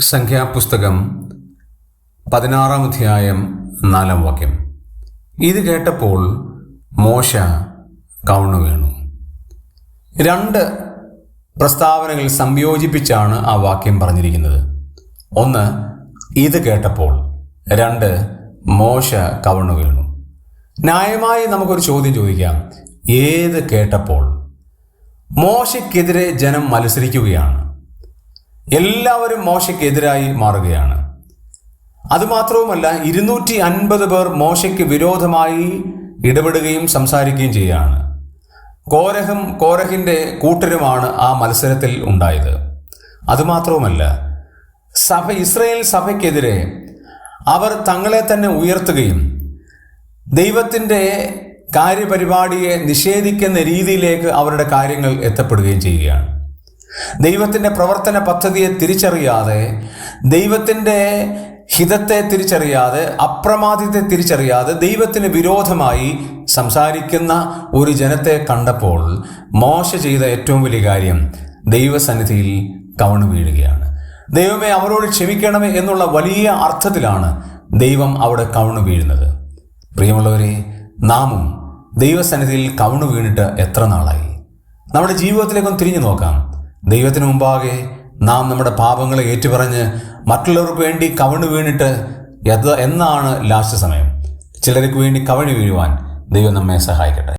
സംഖ്യാപുസ്തകം പതിനാറാം അധ്യായം നാലാം വാക്യം. ഇത് കേട്ടപ്പോൾ മോശ കവണു വീണു. രണ്ട് പ്രസ്താവനകൾ സംയോജിപ്പിച്ചാണ് ആ വാക്യം പറഞ്ഞിരിക്കുന്നത്. ഒന്ന് ഇത് കേട്ടപ്പോൾ രണ്ട് മോശ കവണു വീണു. ന്യായമായി നമുക്കൊരു ചോദ്യം ചോദിക്കാം. ഏത് കേട്ടപ്പോൾ? മോശയ്ക്കെതിരെ ജനം മത്സരിക്കുകയാണ്. എല്ലാവരും മോശയ്ക്കെതിരായി മാറുകയാണ്. അതുമാത്രവുമല്ല ഇരുന്നൂറ്റി അൻപത് പേർ മോശയ്ക്ക് വിരോധമായി ഇടപെടുകയും സംസാരിക്കുകയും ചെയ്യുകയാണ്. കോരഹും കോരഹിന്റെ കൂട്ടരുമാണ് ആ മത്സരത്തിൽ ഉണ്ടായത്. അതുമാത്രവുമല്ല സഭ ഇസ്രയേൽ സഭയ്ക്കെതിരെ അവർ തങ്ങളെ തന്നെ ഉയർത്തുകയും ദൈവത്തിന്റെ കാര്യപരിപാടിയെ നിഷേധിക്കുന്ന രീതിയിലേക്ക് അവരുടെ കാര്യങ്ങൾ എത്തപ്പെടുകയും ചെയ്യുകയാണ്. ദൈവത്തിന്റെ പ്രവർത്തന പദ്ധതിയെ തിരിച്ചറിയാതെ ദൈവത്തിന്റെ ഹിതത്തെ തിരിച്ചറിയാതെ അപ്രമാദിത്തെ തിരിച്ചറിയാതെ ദൈവത്തിന് വിരോധമായി സംസാരിക്കുന്ന ഒരു ജനത്തെ കണ്ടപ്പോൾ മോശ ചെയ്ത ഏറ്റവും വലിയ കാര്യം ദൈവസന്നിധിയിൽ കവണു വീഴുകയാണ്. ദൈവമേ അവരോട് ക്ഷമിക്കണമേ എന്നുള്ള വലിയ അർത്ഥത്തിലാണ് ദൈവം അവിടെ കവണു വീഴുന്നത്. പ്രിയമുള്ളവരെ നാമും ദൈവസന്നിധിയിൽ കവണു വീണിട്ട് എത്ര നാളായി? നമ്മുടെ ജീവിതത്തിലേക്കൊന്ന് തിരിഞ്ഞു നോക്കാം. ദൈവത്തിന് മുമ്പാകെ നാം നമ്മുടെ പാപങ്ങളെ ഏറ്റുപറഞ്ഞ് മറ്റുള്ളവർക്ക് വേണ്ടി കവണു വീണിട്ട് എന്നാണ് ലാസ്റ്റ് സമയം. ചിലർക്ക് വേണ്ടി കവണി വീഴുവാൻ ദൈവം നമ്മെ സഹായിക്കട്ടെ.